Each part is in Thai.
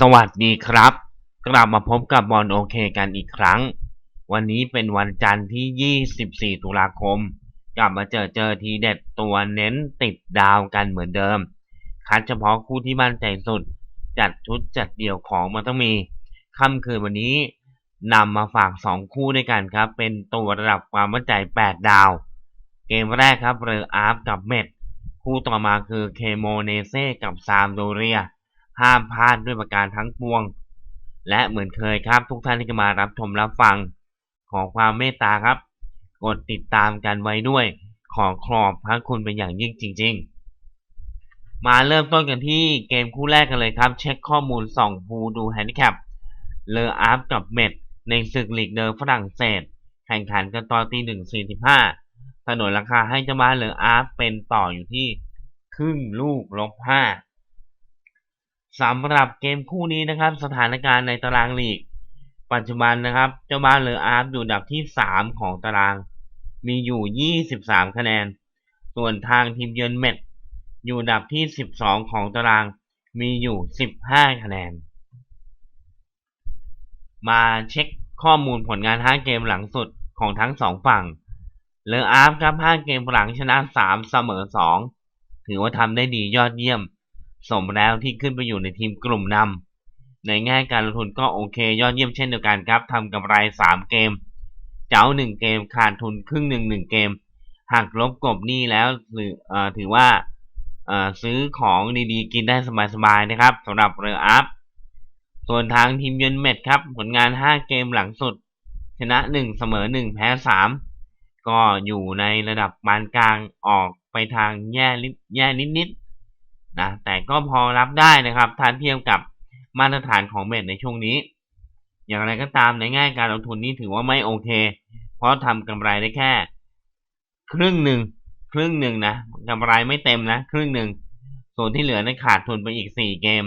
สวัสดีครับ กลับมาพบกับบอลโอเคกันอีกครั้ง วันนี้เป็นวันจันทร์ที่ 24 ตุลาคม กลับมาเจอเจอทีเด็ดตัวเน้นติดดาวกันเหมือนเดิม คัดเฉพาะคู่ที่มั่นใจสุด จัดชุดจัดเดี่ยวของมันต้องมี ค่ำคืนวันนี้นำมาฝาก 2 คู่ด้วยกันครับ เป็นตัวระดับความมั่นใจ 8 ดาว เกมแรกครับเรืออาร์ฟกับเมดคู่ต่อมาคือเคโมเนเซ่กับซามโดเรีย ห้ามพลาดด้วยประการทั้งปวง และเหมือนเคยครับทุกท่านที่มารับชมรับฟัง ขอความเมตตาครับ กดติดตามกันไว้ด้วย ขอขอบพระคุณเป็นอย่างยิ่งจริง ๆ มาเริ่มต้นกันที่เกมคู่แรกกันเลยครับ เช็คข้อมูลส่องภูดูแฮนดิแคปเลออาร์ฟกับเมดในศึกลีกเดิมฝรั่งเศส แข่งขันกันตอนตีหนึ่งสี่สิบห้าถนนราคาให้เจ้าบ้านเลออาร์ฟเป็นต่ออยู่ที่ครึ่งลูกลบห้า สำหรับเกมคู่นี้นะครับ สถานการณ์ในตารางลีก ปัจจุบันนะครับ เจ้าบ้านเลออาร์ฟอยู่อันดับที่ 3 ของตาราง มีอยู่ 23 คะแนน ส่วนทางทีมเยือนเมดอยู่อันดับที่ 12 ของตาราง มีอยู่ 15 คะแนน มาเช็คข้อมูลผลงาน 5 เกมหลังสุดของทั้ง 2 ฝั่งเลออาร์ฟครับ 5 เกมหลังชนะ 3 เสมอ 2 ถือว่าทำได้ดียอดเยี่ยม สมแล้วที่ขึ้นไปอยู่ในทีมกลุ่มนำในแง่การลงทุนก็โอเค ยอดเยี่ยมเช่นเดียวกันครับทำกำไร 3 เกม เจ้า 1 เกมขาดทุนครึ่งหนึ่ง1เกมหากลบกบหนี้แล้วหรือถือว่าซื้อของดีๆ กินได้สบายๆนะครับสำหรับเรืออัพส่วนทางทีมเยือนเม็ดครับ ผลงาน 5 เกมหลังสุด ชนะ 1 เสมอ 1 แพ้ 3 ก็อยู่ในระดับปานกลางออกไปทางแย่แย่นิดๆ นะแต่ก็พอรับได้นะครับถ้าเทียบกับมาตรฐานของเม็ดในช่วงนี้ อย่างไรก็ตามในแง่การลงทุนนี้ถือว่าไม่โอเค เพราะทำกำไรได้แค่ ครึ่งหนึ่งครึ่งหนึ่งนะกำไรไม่เต็มนะ ครึ่งหนึ่งส่วนที่เหลือนั้นขาดทุนไปอีก4เกม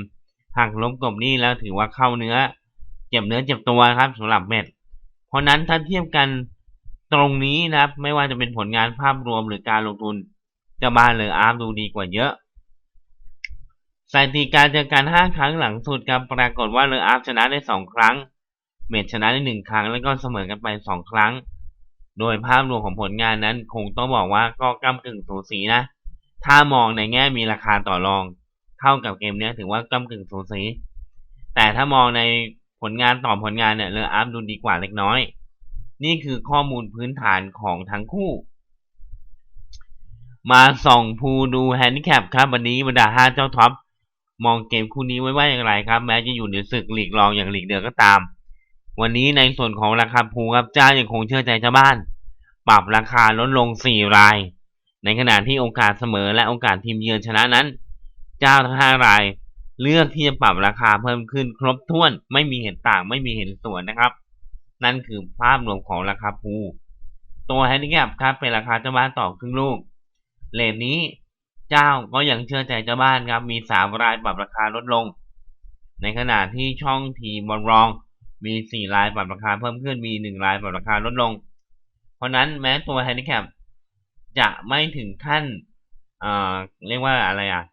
หากลบกบนี้แล้วถือว่าเข้าเนื้อเจ็บเนื้อเจ็บตัวครับสำหรับเม็ดเพราะนั้นถ้าเทียบกันตรงนี้นะครับ ไม่ว่าจะเป็นผลงานภาพรวมหรือการลงทุนจะบานหรืออาร์มดูดีกว่าเยอะ สถิติการเจอกัน 5 ครั้งหลังสุดครับปรากฏว่าเลออาร์ฟชนะได้ 2 ครั้ง เมดชนะได้ 1 ครั้ง แล้วก็เสมอกันไป 2 ครั้ง โดยภาพรวมของผลงานนั้นคงต้องบอกว่าก็กำกึ่งสูสีนะ ถ้ามองในแง่มีราคาต่อรอง เท่ากับเกมนี้ถือว่ากำกึ่งสูสี แต่ถ้ามองในผลงานต่อผลงานเนี่ยเลออาร์ฟดูดีกว่าเล็กน้อย นี่คือข้อมูลพื้นฐานของทั้งคู่มาส่องภูดูแฮนดิแคปครับวันนี้บรรดา5เจ้าท็อป มองเกมคู่นี้ไว้ว่าอย่างไรครับ แม้จะอยู่ในศึกหลีกรองอย่างหลีกเดือก็ตาม วันนี้ในส่วนของราคาภูครับเจ้ายังคงเชื่อใจชาวบ้าน ปรับราคาลดลง 4 ราย ในขณะที่โอกาสเสมอและโอกาสทีมเยือนชนะนั้น เจ้าทั้ง5ราย เลือกที่จะปรับราคาเพิ่มขึ้นครบถ้วนไม่มีเห็นต่างไม่มีเห็นส่วนนะครับ นั่นคือภาพรวมของราคาภูตัวแฮนดิแคปครับเป็นราคาเจ้าบ้านต่อครึ่งลูกเลทนี้ เจ้าก็ยังเชื่อใจเจ้าบ้านครับ มีสามรายปรับราคาลดลง ในขณะที่ช่องทีบอลรอง มีสี่รายปรับราคาเพิ่มขึ้น มีหนึ่งรายปรับราคาลดลง เพราะนั้นแม้ตัวแฮนดิแคปจะไม่ถึงขั้นเอ่อเรียกว่าอะไรอะ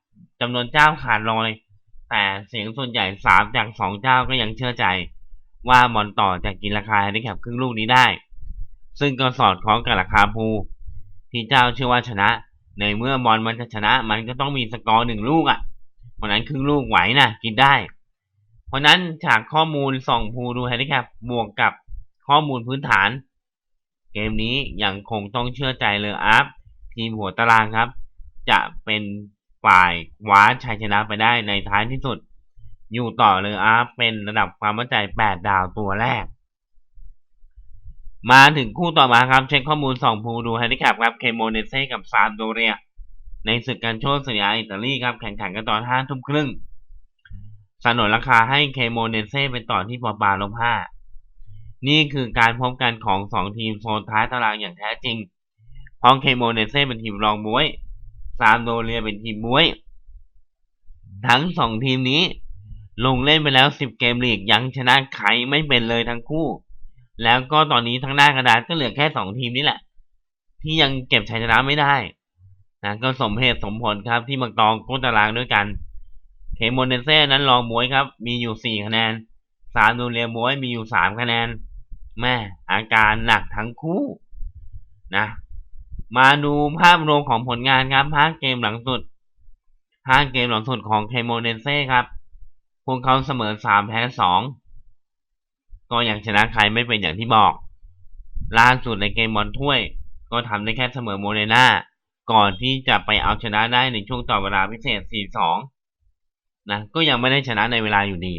จำนวนเจ้าขาดลอย แต่เสียงส่วนใหญ่สามจากสองเจ้าก็ยังเชื่อใจ ว่าบอลต่อจะกินราคาแฮนดิแคปครึ่งลูกนี้ได้ ซึ่งก็สอดคล้องกับราคาภูที่เจ้าเชื่อว่าชนะ ในเมื่อบอลมันจะชนะ มันก็ต้องมีสกอร์หนึ่งลูกอะ่ะเพราะนั้นครึ่งลูกไหวนะกินได้ เพราะนั้นจากข้อมูลส่องภูดูแฮนดิแคปบวกกับข้อมูลพื้นฐาน เกมนี้ยังคงต้องเชื่อใจเลยอัพทีมหัวตารางครับ จะเป็นฝ่ายคว้าชัยชนะไปได้ในท้ายที่สุด อยู่ต่อเลยอัพเป็นระดับความมั่นใจ 8 ดาวตัวแรก มาถึงคู่ต่อมาครับ เช็คข้อมูลสองภูดูแฮนดิแคปครับเคโมเนเซ่กับซามโดเรีย ในศึกการโชว์สยาอิตาลีครับ แข่งขันกันตอนห้าทุ่มครึ่งสนนราคาให้เคโมเนเซ่เป็นต่อที่ปอปาลบห้านี่คือการพบกันของสองทีมโซนท้ายตารางอย่างแท้จริงเพราะเคโมเนเซ่เป็นทีมรองบวยซามโดเรียเป็นทีมบวย ทั้งสองทีมนี้ ลงเล่นไปแล้วสิบเกมลีกยังชนะใครไม่เป็นเลยทั้งคู่ แล้วก็ตอนนี้ทั้งหน้ากระดานก็เหลือแค่สองทีมนี่แหละ ที่ยังเก็บชัยชนะไม่ได้นะก็สมเหตุสมผลครับที่มังตองโค้ตารางด้วยกันเคโมเนเซ่นั้นรองบวยครับ มีอยู่สี่คะแนนซานดูเรียบวยมีอยู่สามคะแนนแม่อาการหนักทั้งคู่นะ มาดูภาพรวมของผลงานครับห้าเกมหลังสุดห้าเกมหลังสุดของเคโมเนเซ่ครับพวกเขาเสมอสามแพ้สอง ก็ยังชนะใครไม่เป็นอย่างที่บอก ล่าสุดในเกมบอลถ้วย ก็ทำได้แค่เสมอโมเดนาก่อนที่จะไปเอาชนะได้ในช่วงต่อเวลาพิเศษ 4-2 นะ ก็ยังไม่ได้ชนะในเวลาอยู่ดี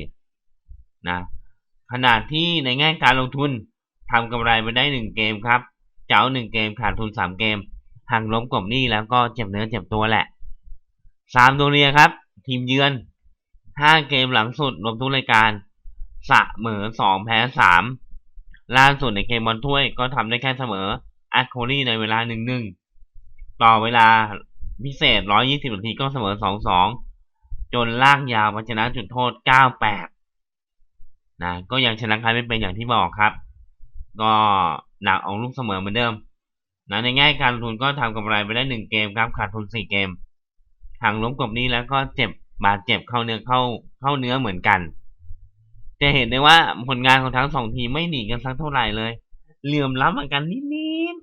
นะ ขนาดที่ในแง่การลงทุนทำกำไรไปได้ 1 เกมครับ เจ้า 1 เกมขาดทุน 3 เกมห่างล้มกบหนี้แล้วก็เจ็บเนื้อเจ็บตัวแหละ 3 โดเรียครับ ทีมเยือน 5 เกมหลังสุดรวมทุกรายการ เหมอ2แพ้3ล่าสุดในเกมบอลถ้วยก็ทำได้แค่เสมออาโคลีในเวลา1-1ต่อเวลาพิเศษ 120 นาทีก็เสมอ 2-2 จนลากยาวมาชนะจุดโทษ 9-8 นะ ก็ยังชนะใครไม่เป็นอย่างที่บอกครับ ก็หนักเอาลูกเสมอเหมือนเดิม นะในแง่การลงทุนก็ทำกำไรไปได้ 1 เกมครับ ขาดทุน 4 เกมห่างล้มกบนี้แล้วก็เจ็บบาดเจ็บเข้าเนื้อเข้าเข้าเนื้อเหมือนกัน จะเห็นได้ว่าผลงานของทั้งสองทีมไม่หนีกันสักเท่าไหร่เลย เหลื่อมล้ำกันนิดนิด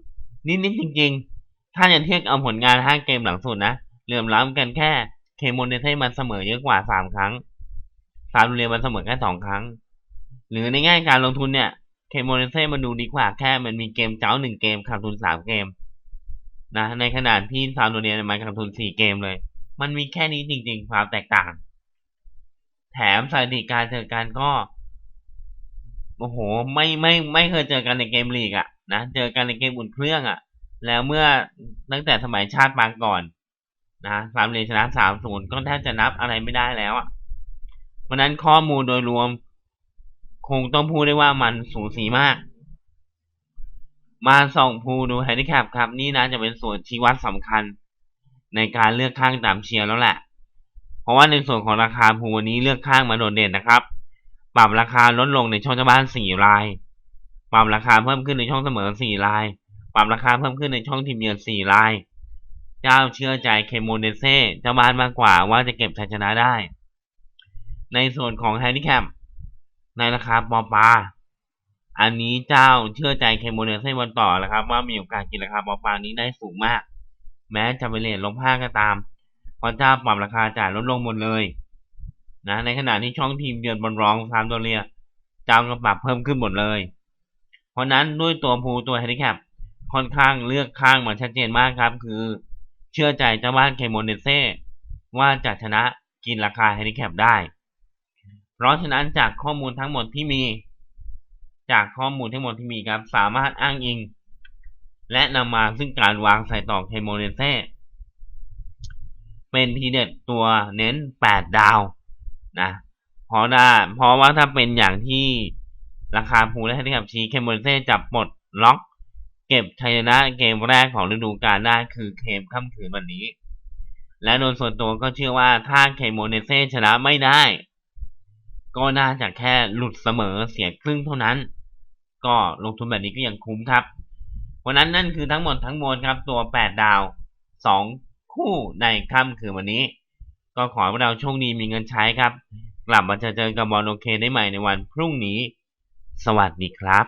นิดนิดจริงๆ ถ้าจะเทียบเอาผลงานห้าเกมหลังสุดนะ เหลื่อมล้ำกันแค่เคมอนเดเทมันเสมอเยอะกว่าสามครั้งซาลูเรียมันเสมอแค่สองครั้ง หรือในแง่การลงทุนเนี่ยเคมอนเดเทมันดูดีกว่าแค่มันมีเกมเจ้าหนึ่งเกมขาดทุนสามเกมนะในขณะที่ซาลูเรียมันขาดทุนสี่เกมเลย มันมีแค่นี้จริงๆ ความแตกต่าง แถมสถิติการเจอกันก็โอ้โห ไม่ไม่ไม่เคยเจอกันในเกมลีกอะนะเจอกันในเกมอุ่นเครื่องอะแล้วเมื่อตั้งแต่สมัยชาติปางก่อนนะสามเหรียญชนะสามศูนย์ก็แทบจะนับอะไรไม่ได้แล้วอะเพราะนั้นข้อมูลโดยรวม คงต้องพูดได้ว่ามันสูสีมาก มาส่องพูดูแฮนดิแคปครับ นี่นะจะเป็นส่วนชี้วัดสำคัญ ในการเลือกข้างตามเชียร์แล้วแหละ เพราะว่าในส่วนของราคาพูวันนี้เลือกข้างมาโดดเด่นนะครับ ปรับราคาลดลงในช่องเจ้าบ้านสี่ราย ปรับราคาเพิ่มขึ้นในช่องเสมอสี่ราย ปรับราคาเพิ่มขึ้นในช่องทีมเยือนสี่ราย เจ้าเชื่อใจเคมโมเดเซ่เจ้าบ้านมากกว่าว่าจะเก็บชัยชนะได้ ในส่วนของแฮนดิแคปในราคาปอปาอันนี้เจ้าเชื่อใจเคมโมเดเซ่วันต่อแล้วครับ ว่ามีโอกาสกินราคาปอปานี้ได้สูงมาก แม้จะไปเลทลบห้าก็ตาม พราะเจ้าปรับราคาจ่ายลดลงหมดเลยนะในขณะที่ช่องทีมเยือนบอลรองซามโดเรียจามก็ปรับเพิ่มขึ้นหมดเลย เพราะนั้นด้วยตัวภูตัวแฮนดิแคปค่อนข้างเลือกข้างมาชัดเจนมากครับ คือเชื่อใจเจ้าบ้านเคมอนเดเซ่ว่าจะชนะกินราคาแฮนดิแคปได้ เพราะฉะนั้นจากข้อมูลทั้งหมดที่มี จากข้อมูลทั้งหมดที่มีครับสามารถอ้างอิง และนำมาซึ่งการวางใส่ต่อเคมอนเดเซ่ เป็นทีเด็ดตัวเน้น8ดาวนะเพราะได้เพราะว่าถ้าเป็นอย่างที่ราคาภูและที่กับชีเคมเบรเซ่จับปลดล็อก เก็บชัยชนะเกมแรกของฤดูกาลได้คือเคมค่ำคืนวันนี้ และโดยส่วนตัวก็เชื่อว่าถ้าเคมโมเนเซ่ชนะไม่ได้ ก็น่าจะแค่หลุดเสมอเสียครึ่งเท่านั้น ก็ลงทุนแบบนี้ก็ยังคุ้มครับวันนั้นนั่นคือทั้งหมดทั้งมวลครับตัว 8 ดาว 2 คู่ในค่ำคืนวันนี้ ก็ขอให้เราโชคดีมีเงินใช้ครับ กลับมาเจอเจอกับบอลโอเคได้ใหม่ในวันพรุ่งนี้ สวัสดีครับ